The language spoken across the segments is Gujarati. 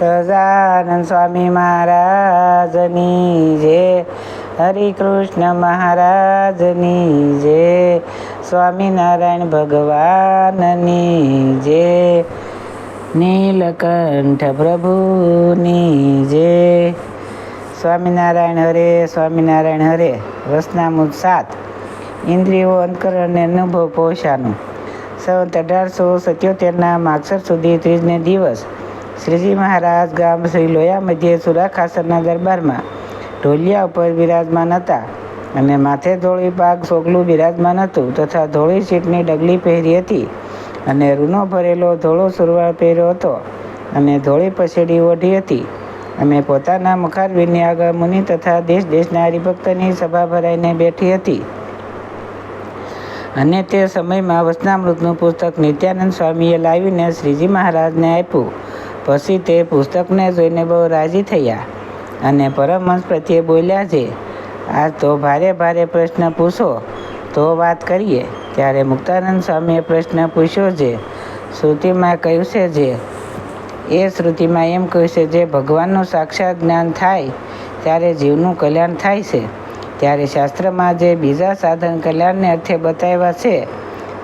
સહજાનંદ સ્વામી મહારાજની જય હરિકૃષ્ણ મહારાજની જય સ્વામિનારાયણ ભગવાનની જય નીલકંઠ પ્રભુની જય સ્વામિનારાયણ હરે સ્વામિનારાયણ હરે વસનામુદ સાત, ઇન્દ્રિયો અંતકરણને અનુભવ પોષાનું, સંવત અઢારસો સત્યોતેરના માગસર સુધી ત્રીજને દિવસ શ્રીજી મહારાજ ગામ શ્રી લોયા મધ્યે સુરાખાસરના દરબારમાં ઢોલિયા ઉપર બિરાજમાન હતા અને માથે ધોળી પાગ સોગલું બિરાજમાન હતું તથા ધોળી સીટની ડગલી પહેરી હતી અને રૂનો ભરેલો ધોળો સુરવાળ પહેર્યો હતો અને ધોળી પછેડી ઓઢી હતી અને પોતાના મુખારવીરની આગળ મુનિ તથા દેશ દેશના હરિભક્તની સભા ભરાઈને બેઠી હતી. અને તે સમયમાં વચનામૃતનું પુસ્તક નિત્યાનંદ સ્વામીએ લાવીને શ્રીજી મહારાજને આપ્યું. પછી તે પુસ્તકને જોઈને બહુ રાજી થયા અને પરમહંસ પ્રત્યે બોલ્યા છે, આજ તો ભારે ભારે પ્રશ્ન પૂછો. તો વાત કરીએ. ત્યારે મુક્તાનંદ સ્વામીએ પ્રશ્ન પૂછ્યો છે, શ્રુતિમાં કહ્યું છે જે? એ શ્રુતિમાં એમ કહ્યું છે જે ભગવાનનું સાક્ષાત જ્ઞાન થાય, ત્યારે જીવનું કલ્યાણ થાય છે. ત્યારે શાસ્ત્રમાં જે બીજા સાધન કલ્યાણને અર્થે બતાવ્યા છે,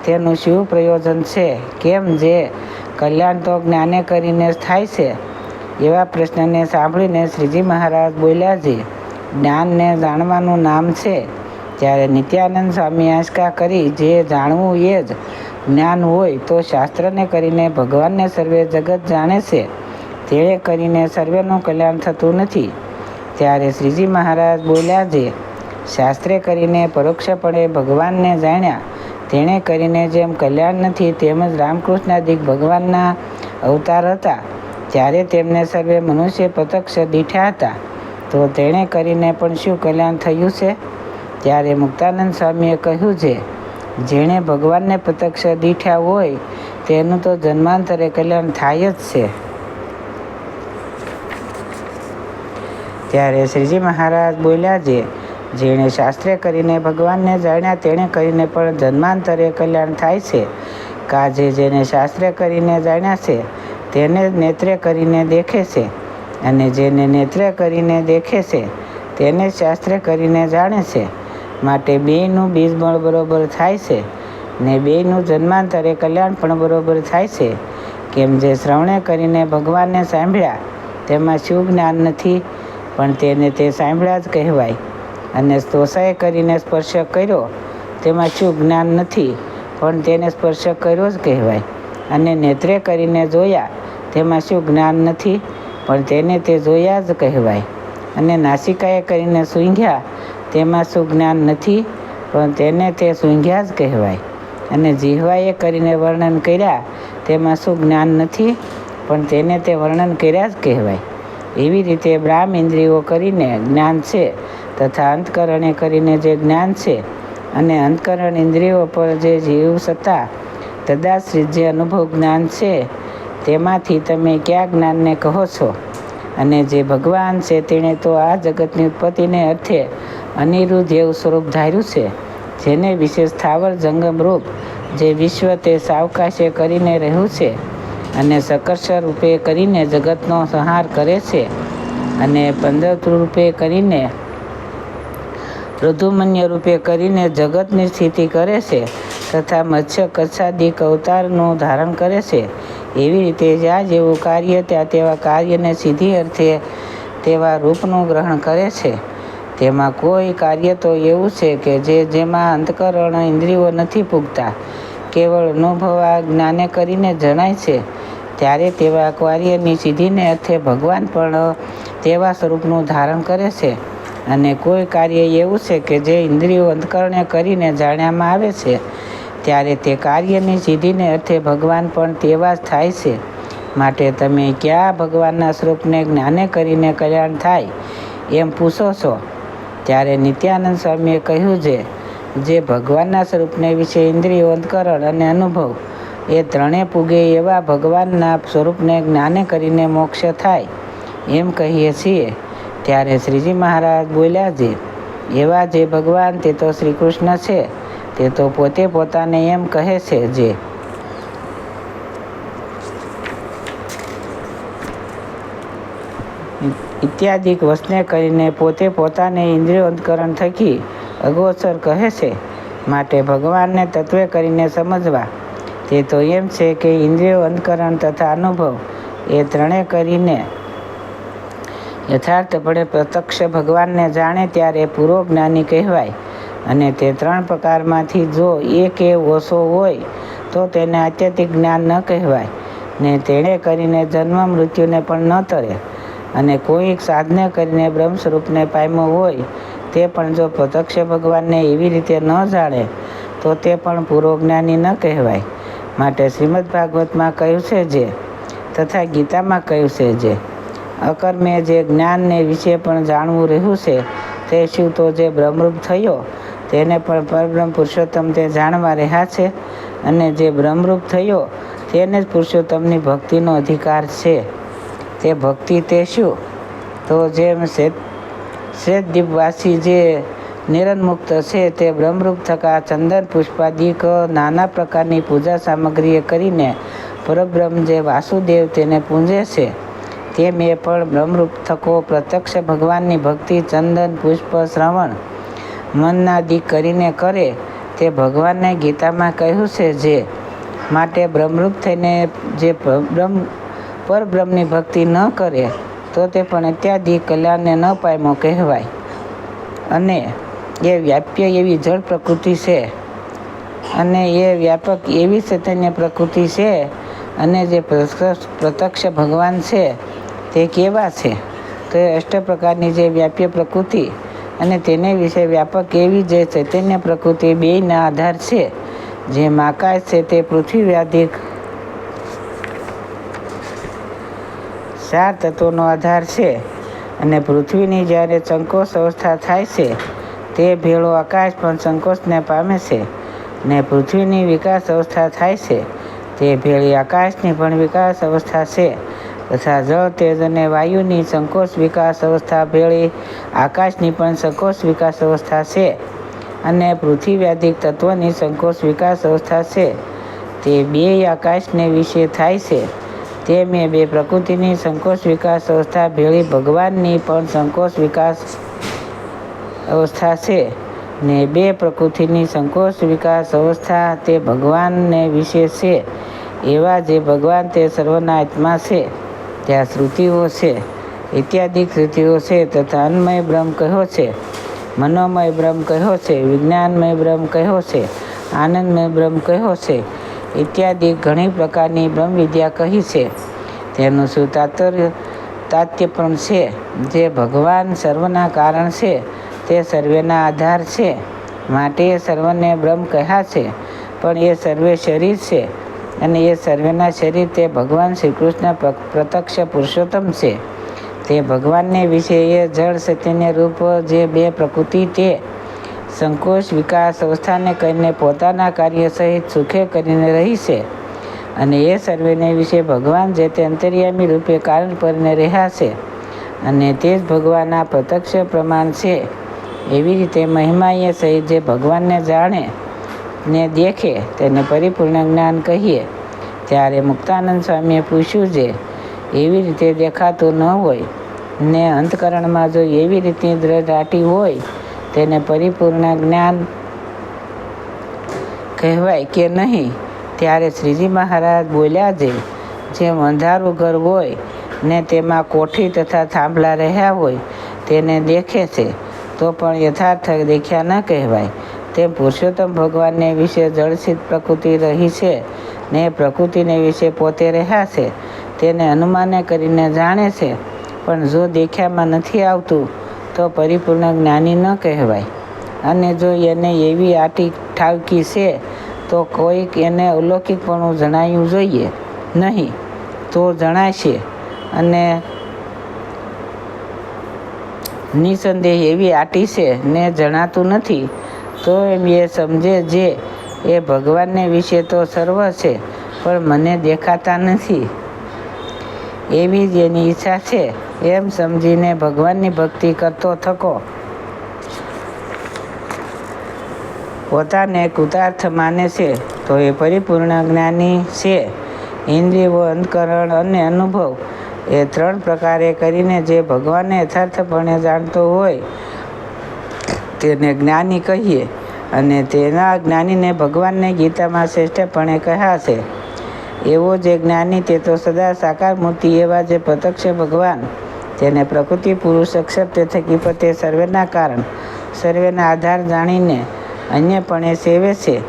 તેનું શું પ્રયોજન છે? કેમ જે કલ્યાણ તો જ્ઞાને કરીને થાય છે, એવા પ્રશ્નને સાંભળીને શ્રીજી મહારાજ બોલ્યા છે, જ્ઞાનને જાણવાનું નામ છે. ત્યારે નિત્યાનંદ સ્વામી આંચકા કરી, જે જાણવું એ જ જ્ઞાન હોય તો શાસ્ત્રને કરીને ભગવાનને સર્વે જગત જાણે છે. તેણે કરીને સર્વેનું કલ્યાણ થતું નથી. ત્યારે શ્રીજી મહારાજ બોલ્યા છે, શાસ્ત્રે કરીને પરોક્ષપણે ભગવાનને જાણ્યા તેણે કરીને જેમ કલ્યાણ નથી તેમજ રામકૃષ્ણાદિક ભગવાનના અવતાર હતા. જ્યારે તેમને સર્વે મનુષ્ય પ્રત્યક્ષ દીઠ્યા હતા, તો તેણે કરીને પણ શું કલ્યાણ થયું છે? ત્યારે મુક્તાનંદ સ્વામીએ કહ્યું છે, જેણે ભગવાનને પ્રત્યક્ષ દીઠ્યા હોય, તેનું તો જન્માંતરે કલ્યાણ થાય જ છે. ત્યારે શ્રીજી મહારાજ બોલ્યા છે જેણે શાસ્ત્રે કરીને ભગવાનને જાણ્યા, તેણે કરીને પણ જન્માંતરે કલ્યાણ થાય છે. કાજે જેને શાસ્ત્રે કરીને જાણ્યા છે, તેને નેત્રે કરીને દેખે છે. અને જેને નેત્રે કરીને દેખે છે, તેને શાસ્ત્રે કરીને જાણે છે. માટે બેયનું બીજબળ બરોબર થાય છે ને બેયનું જન્માંતરે કલ્યાણ પણ બરોબર થાય છે. કેમ જે શ્રવણે કરીને ભગવાનને સાંભળ્યા, તેમાં શું જ્ઞાન નથી, પણ તેને તે સાંભળ્યા જ કહેવાય. અને તોસાએ કરીને સ્પર્શ કર્યો. તેમાં શું જ્ઞાન નથી, પણ તેને સ્પર્શ કર્યો જ કહેવાય. અને નેત્રે કરીને જોયા, તેમાં શું જ્ઞાન નથી, પણ તેને તે જોયા જ કહેવાય. અને નાસિકાએ કરીને સૂંઘ્યા, તેમાં શું જ્ઞાન નથી, પણ તેને તે સૂંઘ્યા જ કહેવાય. અને જીહવાએ કરીને વર્ણન કર્યા, તેમાં શું જ્ઞાન નથી, પણ તેને તે વર્ણન કર્યા જ કહેવાય. એવી રીતે બ્રાહ્મ ઇન્દ્રિયો કરીને જ્ઞાન છે તથા અંતકરણે કરીને જે જ્ઞાન છે અને અંતકરણ ઇન્દ્રિયો પર જે જીવ સત્તા, તદાશ્રિત જે અનુભવ જ્ઞાન છે, તેમાંથી તમે કયા જ્ઞાનને કહો છો? અને જે ભગવાન છે, તેણે તો આ જગતની ઉત્પત્તિને અર્થે અનિરુદ્ધ એવું સ્વરૂપ ધાર્યું છે, જેને વિશેષ સ્થાવર જંગમ રૂપ જે વિશ્વ તે સાવકાશે કરીને રહ્યું છે અને સકર્ષ રૂપે કરીને જગતનો સંહાર કરે છે અને પંદર રૂપે કરીને ઋતુમન્ય રૂપે કરીને જગતની સ્થિતિ કરે છે તથા મત્સ્ય કચ્છાદિક અવતારનું ધારણ કરે છે. એવી રીતે જ્યાં જેવું કાર્ય ત્યાં તેવા કાર્યને સીધી અર્થે તેવા રૂપનું ગ્રહણ કરે છે. તેમાં કોઈ કાર્ય તો એવું છે કે જે જેમાં અંતકરણ ઇન્દ્રિયો નથી પૂગતા, કેવળ અનુભવા જ્ઞાને કરીને જણાય છે. ત્યારે તેવા કાર્યની સીધીને અર્થે ભગવાન પણ તેવા સ્વરૂપનું ધારણ કરે છે. અને કોઈ કાર્ય એવું છે કે જે ઇન્દ્રિયો અંતકરણે કરીને જાણ્યામાં આવે છે, ત્યારે તે કાર્યની સિદ્ધિને અર્થે ભગવાન પણ તેવા જ થાય છે. માટે તમે ક્યાં ભગવાનના સ્વરૂપને જ્ઞાને કરીને કલ્યાણ થાય, એમ પૂછો છો? ત્યારે નિત્યાનંદ સ્વામીએ કહ્યું છે, જે ભગવાનના સ્વરૂપને વિશે ઇન્દ્રિયો અંતકરણ અને અનુભવ, એ ત્રણે પૂગે એવા ભગવાનના સ્વરૂપને જ્ઞાને કરીને મોક્ષ થાય, એમ કહીએ છીએ. ત્યારે શ્રીજી મહારાજ બોલ્યા છે એવા જે ભગવાન તે તો શ્રી કૃષ્ણ છે, તે તો પોતે પોતાને એમ કહે છે, જે. ઇત્યાદિક વસને કરીને પોતે પોતાને ઇન્દ્રિયો અંતકરણ થકી અગોચર કહે છે, માટે ભગવાનને તત્વે કરીને સમજવા. તે તો એમ છે કે ઇન્દ્રિયો અંતકરણ તથા અનુભવ એ ત્રણે કરીને યથાર્થપણે પ્રત્યક્ષ ભગવાનને જાણે ત્યારે પૂર્વ જ્ઞાની કહેવાય. અને તે ત્રણ પ્રકારમાંથી જો એક એ ઓછો હોય, તો તેને અત્યધિક જ્ઞાન ન કહેવાય. ને તેણે કરીને જન્મ મૃત્યુને પણ ન તરે. અને કોઈક સાધને કરીને બ્રહ્મ સ્વરૂપને પામ્યો હોય, તે પણ જો પ્રત્યક્ષ ભગવાનને એવી રીતે ન જાણે, તો તે પણ પૂર્વ જ્ઞાની ન કહેવાય. માટે શ્રીમદ ભાગવતમાં કહ્યું છે જે, તથા ગીતામાં કહ્યું છે જે અકર્મે જે જ્ઞાનને વિશે પણ જાણવું રહ્યું છે, તે શિવ તો જે બ્રહ્મરૂપ થયો, તેને પણ પરબ્રહ્મ પુરુષોત્તમ તે જાણવા રહ્યા છે. અને જે બ્રહ્મરૂપ થયો, તેને જ પુરુષોત્તમની ભક્તિનો અધિકાર છે. તે ભક્તિ તે શું? તો જેમ શ્રેત શ્વેતદ્વીપવાસી જે નિરન્મુક્ત છે, તે બ્રહ્મરૂપ થકા ચંદન પુષ્પાદિક નાના પ્રકારની પૂજા સામગ્રીએ કરીને પરબ્રહ્મ જે વાસુદેવ તેને પૂંજે છે. તેમ એ પણ બ્રહ્મરૂપ થકો, પ્રત્યક્ષ ભગવાનની ભક્તિ, ચંદન, પુષ્પ, શ્રવણ મનનાદિ કરીને કરે તે ભગવાનને ગીતામાં કહ્યું છે જે માટે બ્રહ્મરૂપ થઈને જે બ્રહ્મ પરબ્રહ્મની ભક્તિ ન કરે, તો તે પણ અત્યાધિક કલ્યાણને ન પામ્યો કહેવાય. અને એ વ્યાપ્ય એવી જળ પ્રકૃતિ છે. અને એ વ્યાપક એવી ચૈતન્ય પ્રકૃતિ છે અને જે પ્રત્યક્ષ ભગવાન છે. તે કેવા છે? તો અષ્ટ પ્રકારની જે વ્યાપ્ય પ્રકૃતિ અને તેને વિશે વ્યાપક એવી જે ચૈતન્ય પ્રકૃતિ બેયના આધાર છે જેમ આકાશ છે તે પૃથ્વી વ્યાધિક ચાર તત્વોનો આધાર છે અને પૃથ્વીની જ્યારે સંકોચ અવસ્થા થાય છે, તે ભેળો આકાશ પણ સંકોચને પામે છે ને પૃથ્વીની વિકાસ અવસ્થા થાય છે, તે ભેળી આકાશની પણ વિકાસ અવસ્થા છે. તથા જળ, તેજ અને વાયુની સંકોચ વિકાસ અવસ્થા ભેળી, આકાશની પણ સંકોચ વિકાસ અવસ્થા છે અને પૃથ્વી વ્યાધિક તત્વની સંકોચ વિકાસ અવસ્થા છે. તે બે આકાશને વિશે થાય છે. તે મેં બે પ્રકૃતિની સંકોચ વિકાસ અવસ્થા ભેળી ભગવાનની પણ સંકોચ વિકાસ અવસ્થા છે ને બે પ્રકૃતિની સંકોચ વિકાસ અવસ્થા તે ભગવાનને વિશે છે. એવા જે ભગવાન તે સર્વના આત્મા છે. ત્યાં શ્રુતિઓ છે. ઇત્યાદિ શ્રુતિઓ છે તથા અન્મય બ્રહ્મ કહ્યો છે? મનોમય બ્રહ્મ કહ્યો છે? વિજ્ઞાનમય બ્રહ્મ કહ્યો છે? આનંદમય બ્રહ્મ કહ્યો છે? ઇત્યાદિ ઘણી પ્રકારની બ્રહ્મ વિદ્યા કહી છે. તેનું શું તાત્પર્ય? તાત્ય પણ છે. જે ભગવાન સર્વના કારણ છે, તે સર્વેના આધાર છે. માટે એ સર્વને બ્રહ્મ કહ્યા છે? પણ એ સર્વે શરીર છે. અને એ સર્વેના શરીર તે ભગવાન શ્રી કૃષ્ણ પ્રત્યક્ષ પુરુષોત્તમ છે. તે ભગવાનને વિશે એ જળ સત્યને રૂપ જે બે પ્રકૃતિ તે સંકોચ વિકાસ અવસ્થાને કરીને પોતાના કાર્ય સહિત સુખે કરીને રહી છે. અને એ સર્વેને વિશે ભગવાન જે તે અંતર્યામી રૂપે કારણ કરીને રહ્યા છે અને તે જ ભગવાનના પ્રત્યક્ષ પ્રમાણ છે. એવી રીતે મહિમાએ સહિત જે ભગવાનને જાણે ને દેખે તેને પરિપૂર્ણ જ્ઞાન કહીએ. ત્યારે મુક્તાનંદ સ્વામીએ પૂછ્યું છે, એવી રીતે દેખાતું ન હોય, ને અંતકરણમાં જો એવી રીતની દ્રઢ આટી હોય, તેને પરિપૂર્ણ જ્ઞાન કહેવાય કે નહીં? ત્યારે શ્રીજી મહારાજ બોલ્યા જે જેમ અંધારું ઘર હોય, ને તેમાં કોઠી તથા થાંભલા રહ્યા હોય, તેને દેખે છે, તો પણ યથાર્થ દેખ્યા ન કહેવાય. તેમ પુરુષોત્તમ ભગવાનને વિશે જળસિત પ્રકૃતિ રહી છે ને પ્રકૃતિને વિશે પોતે રહ્યા છે. તેને અનુમાને કરીને જાણે છે. પણ જો દેખ્યામાં નથી આવતું, તો પરિપૂર્ણ જ્ઞાની ન કહેવાય. અને જો એને એવી આટી ઠાવકી છે, તો કોઈક એને અલૌકિકપણું જણાયું જોઈએ. નહીં, તો જણાશે. અને નિસંદેહ એવી આટી છે ને જણાતું નથી, તો એમ એ સમજે જે એ ભગવાનને વિશે તો સર્વ છે, પણ મને દેખાતા નથી. એવી જ એની ઈચ્છા છે, એમ સમજીને ભગવાનની ભક્તિ કરતો થકો. પોતાને કૃતાર્થ માને છે, તો એ પરિપૂર્ણ જ્ઞાની છે. ઇન્દ્રિયો, અંતકરણ અને અનુભવ એ ત્રણ પ્રકારે કરીને જે ભગવાનને યથાર્થપણે જાણતો હોય, તેને જ્ઞાની કહીએ. અને તેના જ્ઞાનીને ભગવાનને ગીતામાં શ્રેષ્ઠપણે કહ્યા છે. એવો જે જ્ઞાની તે તો સદા સાકાર મૂર્તિ એવા જે પ્રત્યક્ષ ભગવાન. તેને પ્રકૃતિ પુરુષ અક્ષપ્ય થકી પતે સર્વેના કારણ, સર્વેના આધાર જાણીને અન્યપણે સેવે છે.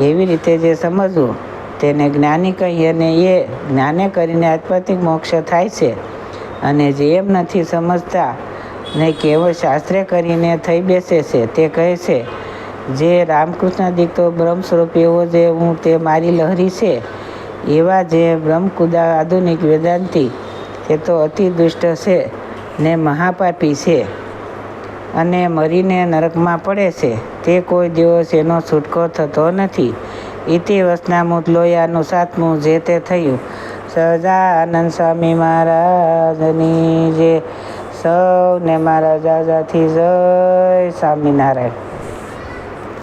એવી રીતે જે સમજવું, તેને જ્ઞાની કહી અને એ જ્ઞાને કરીને આત્માતિક મોક્ષ થાય છે. અને જે એમ નથી સમજતા ને કેવળ શાસ્ત્રે કરીને થઈ બેસે છે તે કહે છે જે રામકૃષ્ણ દીકતો બ્રહ્મ સ્વરૂપ એવો જે હું તે મારી લહરી છે, એવા જે બ્રહ્મકુદા આધુનિક વેદાંતી, તે તો અતિ દુષ્ટ છે ને મહાપાપી છે અને મરીને નરકમાં પડે છે. તે કોઈ દિવસ એનો છૂટકો થતો નથી. ઇતિવસના મુદલોયાનું લોયાનું સાતમું જે તે થયું. સહજાનંદ સ્વામી મહારાજની જે સૌને મારા જાજાથી જય સ્વામિનારાયણ.